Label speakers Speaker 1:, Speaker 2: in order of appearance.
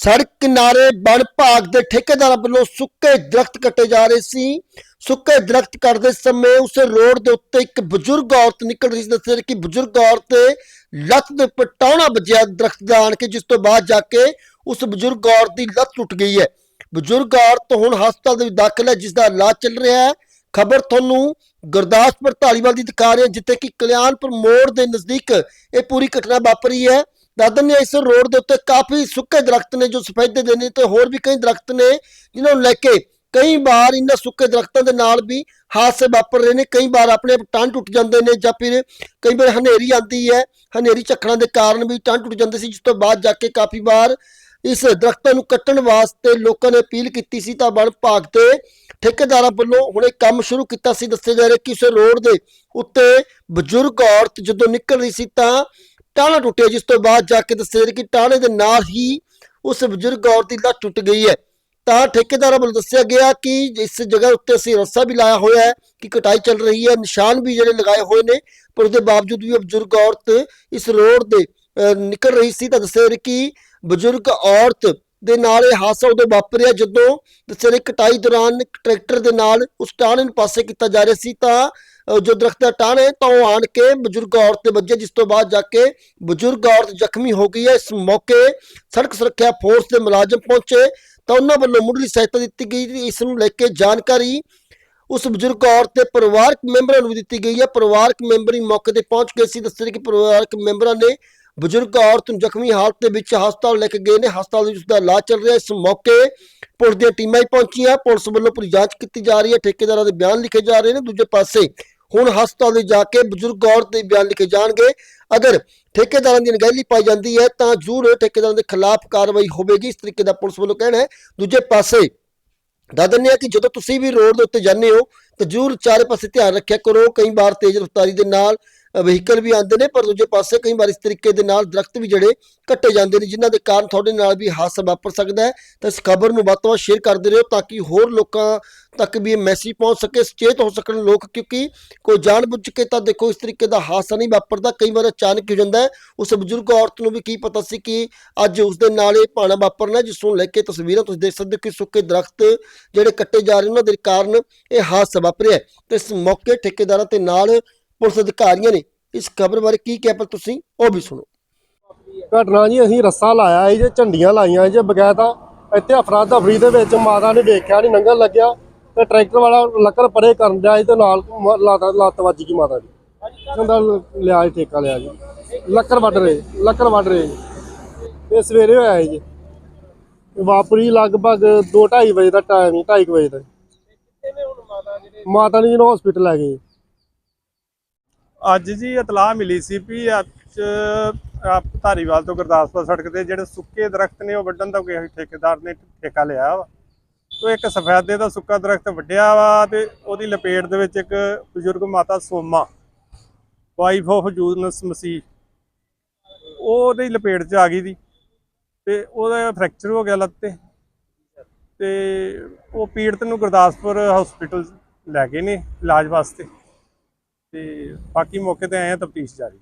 Speaker 1: ਸੜਕ ਕਿਨਾਰੇ ਵਣ ਭਾਗ ਦੇ ਠੇਕੇਦਾਰਾਂ ਵੱਲੋਂ ਸੁੱਕੇ ਦਰਖਤ ਕੱਟੇ ਜਾ ਰਹੇ ਸੀ। ਸੁੱਕੇ ਦਰਖਤ ਕੱਟਦੇ ਸਮੇਂ ਉਸ ਰੋਡ ਦੇ ਉੱਤੇ ਇੱਕ ਬਜ਼ੁਰਗ ਔਰਤ ਨਿਕਲ ਰਹੀ ਸੀ। ਦੱਸਿਆ ਕਿ ਬਜ਼ੁਰਗ ਔਰਤ ਲੱਤ ਦੇ ਉੱਪਰ ਟਾਉਣਾ ਵੱਜਿਆ ਦਰਖਤ ਦਾ ਆਣ ਕੇ, ਜਿਸ ਤੋਂ ਬਾਅਦ ਜਾ ਕੇ ਉਸ ਬਜ਼ੁਰਗ ਔਰਤ ਦੀ ਲੱਤ ਟੁੱਟ ਗਈ ਹੈ। ਬਜ਼ੁਰਗ ਔਰਤ ਹੁਣ ਹਸਪਤਾਲ ਦੇ ਵਿੱਚ ਦਾਖਲ ਹੈ, ਜਿਸ ਦਾ ਇਲਾਜ ਚੱਲ ਰਿਹਾ ਹੈ। ਖਬਰ ਤੁਹਾਨੂੰ ਗੁਰਦਾਸਪੁਰ ਢਾਲੀਵਾਲ ਦੀ ਦਿਖਾ ਰਹੇ, ਜਿੱਥੇ ਕਿ ਕਲਿਆਣਪੁਰ ਮੋੜ ਦੇ ਨਜ਼ਦੀਕ ਇਹ ਪੂਰੀ ਘਟਨਾ ਵਾਪਰੀ ਹੈ। ਦਾਦਨ ਨੇ ਇਸ ਰੋਡ ਦੇ ਉੱਤੇ ਕਾਫੀ ਸੁੱਕੇ ਦਰਖਤ ਨੇ ਜੋ ਸਫੈਦੇ ਦੇ ਨੇ ਤੇ ਹੋਰ ਵੀ ਕਈ ਦਰਖਤ ਨੇ ਜਿਨ੍ਹਾਂ ਨੂੰ ਲੈ ਕੇ ਕਈ ਵਾਰ ਇਹਨਾਂ ਸੁੱਕੇ ਦਰਖਤਾਂ ਦੇ ਨਾਲ ਵੀ ਹਾਦਸੇ ਵਾਪਰ ਰਹੇ ਨੇ, ਕਈ ਵਾਰ ਆਪਣੇ ਟਾਂ ਟੁੱਟ ਜਾਂਦੇ ਨੇ ਜਾਂ ਫਿਰ ਕਈ ਵਾਰ ਹਨੇਰੀ ਆਉਂਦੀ ਹੈ, ਹਨੇਰੀ ਝੱਖੜਾਂ ਦੇ ਕਾਰਨ ਵੀ ਟਾਂ ਟੁੱਟ ਜਾਂਦੇ ਸੀ, ਜਿਸ ਤੋਂ ਬਾਅਦ ਜਾ ਕੇ ਕਾਫੀ ਵਾਰ ਇਸ ਦਰਖਤਾਂ ਨੂੰ ਕੱਟਣ ਵਾਸਤੇ ਲੋਕਾਂ ਨੇ ਅਪੀਲ ਕੀਤੀ ਸੀ ਤਾਂ ਵਣ ਭਾਗ ਦੇ ਠੇਕੇਦਾਰਾਂ ਵੱਲੋਂ ਹੁਣ ਇਹ ਕੰਮ ਸ਼ੁਰੂ ਕੀਤਾ ਸੀ, ਦੱਸਿਆ ਜਾ ਰਿਹਾ ਕਿ ਉਸ ਰੋਡ ਦੇ ਉੱਤੇ ਬਜ਼ੁਰਗ ਔਰਤ ਜਦੋਂ ਨਿਕਲ ਰਹੀ ਸੀ ਤਾਂ ਟਾਣਾ ਟੁੱਟਿਆ, ਜਿਸ ਤੋਂ ਬਾਅਦ ਜਾ ਕੇ ਦੱਸਿਆ ਕਿ ਟਾਣੇ ਦੇ ਨਾਲ ਹੀ ਉਸ ਬਜ਼ੁਰਗ ਔਰਤ ਦੀ ਲੱਤ ਟੁੱਟ ਗਈ ਹੈ। ਤਾਂ ਠੇਕੇਦਾਰਾਂ ਵੱਲੋਂ ਦੱਸਿਆ ਗਿਆ ਕਿ ਇਸ ਜਗ੍ਹਾ ਉੱਤੇ ਅਸੀਂ ਰੱਸਾ ਵੀ ਲਾਇਆ ਹੋਇਆ ਹੈ, ਕਿ ਕਟਾਈ ਚੱਲ ਰਹੀ ਹੈ, ਨਿਸ਼ਾਨ ਵੀ ਜਿਹੜੇ ਲਗਾਏ ਹੋਏ ਨੇ, ਪਰ ਉਹਦੇ ਬਾਵਜੂਦ ਵੀ ਬਜ਼ੁਰਗ ਔਰਤ ਇਸ ਰੋਡ ਦੇ ਨਿਕਲ ਰਹੀ ਸੀ। ਤਾਂ ਦੱਸਿਆ ਕਿ ਬਜ਼ੁਰਗ ਔਰਤ ਦੇ ਨਾਲ ਇਹ ਹਾਦਸਾ ਉਦੋਂ ਵਾਪਰਿਆ ਜਦੋਂ ਦੱਸਿਆ ਰਿਹਾ ਕਟਾਈ ਦੌਰਾਨ ਟਰੈਕਟਰ ਦੇ ਨਾਲ ਉਸ ਟਾਹਣੇ ਨੂੰ ਪਾਸੇ ਕੀਤਾ ਜਾ ਰਿਹਾ ਸੀ। ਤਾਂ ਜੋ ਦਰਖਤ ਦਾ ਟਾਹਣਾ ਹੈ, ਤਾਂ ਉਹ ਆਣ ਕੇ ਬਜ਼ੁਰਗ ਔਰਤ ਤੇ ਵੱਜਿਆ ਜਿਸ ਤੋਂ ਬਾਅਦ ਜਾ ਕੇ ਬਜ਼ੁਰਗ ਔਰਤ ਜ਼ਖਮੀ ਹੋ ਗਈ ਹੈ। ਇਸ ਮੌਕੇ ਸੜਕ ਸੁਰੱਖਿਆ ਫੋਰਸ ਦੇ ਮੁਲਾਜ਼ਮ ਪਹੁੰਚੇ, ਤਾਂ ਉਹਨਾਂ ਵੱਲੋਂ ਮੁੱਢਲੀ ਸਹਾਇਤਾ ਦਿੱਤੀ ਗਈ ਇਸ ਨੂੰ ਲੈ ਕੇ ਜਾਣਕਾਰੀ ਉਸ ਬਜ਼ੁਰਗ ਔਰਤ ਦੇ ਪਰਿਵਾਰਕ ਮੈਂਬਰਾਂ ਨੂੰ ਵੀ ਦਿੱਤੀ ਗਈ ਹੈ। ਪਰਿਵਾਰਕ ਮੈਂਬਰ ਹੀ ਮੌਕੇ ਤੇ ਪਹੁੰਚ ਗਏ ਸੀ। ਦੱਸਿਆ ਕਿ ਪਰਿਵਾਰਕ ਮੈਂਬਰਾਂ ਨੇ ਬਜ਼ੁਰਗ ਔਰਤ ਨੂੰ ਜ਼ਖਮੀ ਹਾਲਤ ਦੇ ਵਿੱਚ ਹਸਪਤਾਲ ਲੈ ਕੇ ਗਏ ਨੇ। ਹਸਪਤਾਲ ਵਿੱਚ ਉਸਦਾ ਇਲਾਜ ਚੱਲ ਰਿਹਾ। ਇਸ ਮੌਕੇ ਪੁਲਿਸ ਦੀਆਂ ਟੀਮਾਂ ਹੀ ਪਹੁੰਚੀਆਂ। ਪੁਲਿਸ ਵੱਲੋਂ ਪੂਰੀ ਜਾਂਚ ਕੀਤੀ ਜਾ ਰਹੀ ਹੈ। ਠੇਕੇਦਾਰਾਂ ਦੇ ਬਿਆਨ ਲਿਖੇ ਜਾ ਰਹੇ ਨੇ। ਦੂਜੇ ਪਾਸੇ ਹੁਣ ਹਸਪਤਾਲ ਦੇ ਜਾ ਕੇ ਬਜ਼ੁਰਗ ਔਰਤ ਦੇ ਬਿਆਨ ਲਿਖੇ ਜਾਣਗੇ। ਅਗਰ ਠੇਕੇਦਾਰਾਂ ਦੀ ਅਣਗਹਿਲੀ ਪਾਈ ਜਾਂਦੀ ਹੈ, ਤਾਂ ਜ਼ਰੂਰ ਠੇਕੇਦਾਰਾਂ ਦੇ ਖਿਲਾਫ ਕਾਰਵਾਈ ਹੋਵੇਗੀ। ਇਸ ਤਰੀਕੇ ਦਾ ਪੁਲਿਸ ਵੱਲੋਂ ਕਹਿਣਾ ਹੈ। ਦੂਜੇ ਪਾਸੇ ਦੱਸ ਦਿੰਦੇ ਆ ਕਿ ਜਦੋਂ ਤੁਸੀਂ ਵੀ ਰੋਡ ਦੇ ਉੱਤੇ ਜਾਂਦੇ ਹੋ, ਤਾਂ ਜ਼ਰੂਰ ਚਾਰੇ ਪਾਸੇ ਧਿਆਨ ਰੱਖਿਆ ਕਰੋ। ਕਈ ਵਾਰ ਤੇਜ਼ ਰਫ਼ਤਾਰੀ ਦੇ ਨਾਲ ਵਹੀਕਲ ਵੀ ਆਉਂਦੇ ਨੇ, ਪਰ ਦੂਜੇ ਪਾਸੇ ਕਈ ਵਾਰ ਇਸ ਤਰੀਕੇ ਦੇ ਨਾਲ ਦਰਖਤ ਵੀ ਜਿਹੜੇ ਕੱਟੇ ਜਾਂਦੇ ਨੇ, ਜਿਨ੍ਹਾਂ ਦੇ ਕਾਰਨ ਤੁਹਾਡੇ ਨਾਲ ਵੀ ਹਾਦਸਾ ਵਾਪਰ ਸਕਦਾ ਹੈ। ਤਾਂ ਇਸ ਖਬਰ ਨੂੰ ਵੱਧ ਤੋਂ ਵੱਧ ਸ਼ੇਅਰ ਕਰਦੇ ਰਹੋ ਤਾਂ ਕਿ ਹੋਰ ਲੋਕਾਂ ਤੱਕ ਵੀ ਇਹ ਮੈਸੇਜ ਪਹੁੰਚ ਸਕੇ, ਸੁਚੇਤ ਹੋ ਸਕਣ ਲੋਕ, ਕਿਉਂਕਿ ਕੋਈ ਜਾਣਬੁੱਝ ਕੇ ਤਾਂ ਦੇਖੋ ਇਸ ਤਰੀਕੇ ਦਾ ਹਾਦਸਾ ਨਹੀਂ ਵਾਪਰਦਾ। ਕਈ ਵਾਰ ਅਚਾਨਕ ਹੋ ਜਾਂਦਾ ਉਸ ਬਜ਼ੁਰਗ ਔਰਤ ਨੂੰ ਵੀ ਕੀ ਪਤਾ ਸੀ ਕਿ ਅੱਜ ਉਸ ਦੇ ਨਾਲ ਇਹ ਭਾਣਾ ਵਾਪਰਨਾ ਜਿਸ ਨੂੰ ਲੈ ਕੇ ਤਸਵੀਰਾਂ ਤੁਸੀਂ ਦੇਖ ਸਕਦੇ ਹੋ ਕਿ ਸੁੱਕੇ ਦਰਖਤ ਜਿਹੜੇ ਕੱਟੇ ਜਾ ਰਹੇ ਉਹਨਾਂ ਦੇ ਕਾਰਨ ਇਹ ਹਾਦਸਾ ਵਾਪਰਿਆ ਹੈ। ਤੇ ਇਸ ਮੌਕੇ ਠੇਕੇਦਾਰਾਂ ਤੇ ਨਾਲ ਪੁਲਿਸ ਅਧਿਕਾਰੀਆਂ ਨੇ ਇਸ ਖਬਰ ਬਾਰੇ ਕੀ ਕਿਹਾ, ਪਰ ਤੁਸੀਂ ਉਹ ਵੀ ਸੁਣੋ।
Speaker 2: ਘਟਨਾ ਜੀ, ਅਸੀਂ ਰੱਸਾ ਲਾਇਆ ਸੀ, ਜੇ ਝੰਡੀਆਂ ਲਾਈਆਂ ਸੀ, ਜੇ ਬਗੈਤਾ ਇੱਥੇ ਅਫਰਾ ਤਫਰੀ ਦੇ ਵਿੱਚ ਮਾਤਾ ਨੇ ਵੇਖਿਆ ਨਹੀਂ ਲੰਘਣ ਲੱਗਿਆ ਤੇ ਟਰੈਕਟਰ ਵਾਲਾ ਲੱਕੜ ਪਰੇ ਕਰਨ ਦਿਆ ਤੇ ਨਾਲ ਲੱਤ ਲੱਤ ਵੱਜ ਗਈ ਮਾਤਾ ਦੀ। ਕਹਿੰਦਾ ਲਿਆ ਜੀ ਠੇਕਾ ਲਿਆ ਜੀ ਲੱਕੜ ਵੱਢ ਰਹੇ, ਲੱਕੜ ਵੱਢ ਰਹੇ ਜੀ। ਇਹ ਸਵੇਰੇ ਹੋਇਆ ਸੀ ਜੀ। ਵਾਪਰੀ ਲਗਭਗ 2:30 ਵਜੇ ਦਾ ਟਾਈਮ ਹੀ 2:30 ਵਜੇ ਦਾ। ਮਾਤਾ ਨੂੰ ਜਿਹਨੂੰ ਹਸਪੀਟਲ ਲੈ ਗਏ।
Speaker 3: ਅੱਜ ਜੀ ਇਤਲਾਹ ਮਿਲੀ ਸੀ ਵੀ ਅੱਜ ਧਾਰੀਵਾਲ ਤੋਂ ਗੁਰਦਾਸਪੁਰ ਸੜਕ ਤੇ ਜਿਹੜੇ ਸੁੱਕੇ ਦਰਖਤ ਨੇ ਉਹ ਵੱਢਣ ਦਾ ਕੋਈ ਠੇਕੇਦਾਰ ਨੇ ਠੇਕਾ ਲਿਆ ਵਾ। ਉਹ ਇੱਕ ਸਫੈਦੇ ਦਾ ਸੁੱਕਾ ਦਰਖਤ ਵੱਢਿਆ ਵਾ ਤੇ ਉਹਦੀ ਲਪੇਟ ਦੇ ਵਿੱਚ ਇੱਕ ਬਜ਼ੁਰਗ ਮਾਤਾ ਸੋਮਾ ਵਾਈਫ ਆਫ ਜੂਨਸ ਮਸੀਹ ਉਹ ਉਹਦੀ ਲਪੇਟ 'ਚ ਆ ਗਈ ਦੀ ਤੇ ਉਹਦਾ ਫ੍ਰੈਕਚਰ ਹੋ ਗਿਆ ਲੱਤ ਤੇ। ਤੇ ਉਹ ਪੀੜਤ ਨੂੰ ਗੁਰਦਾਸਪੁਰ ਹਸਪੀਟਲ ਲੈ ਗਏ ਨੇ ਇਲਾਜ ਵਾਸਤੇ। ਤੇ ਬਾਕੀ ਮੌਕੇ ਤੇ ਆਏ ਆ ਤਫਤੀਸ਼ ਜਾਰੀ।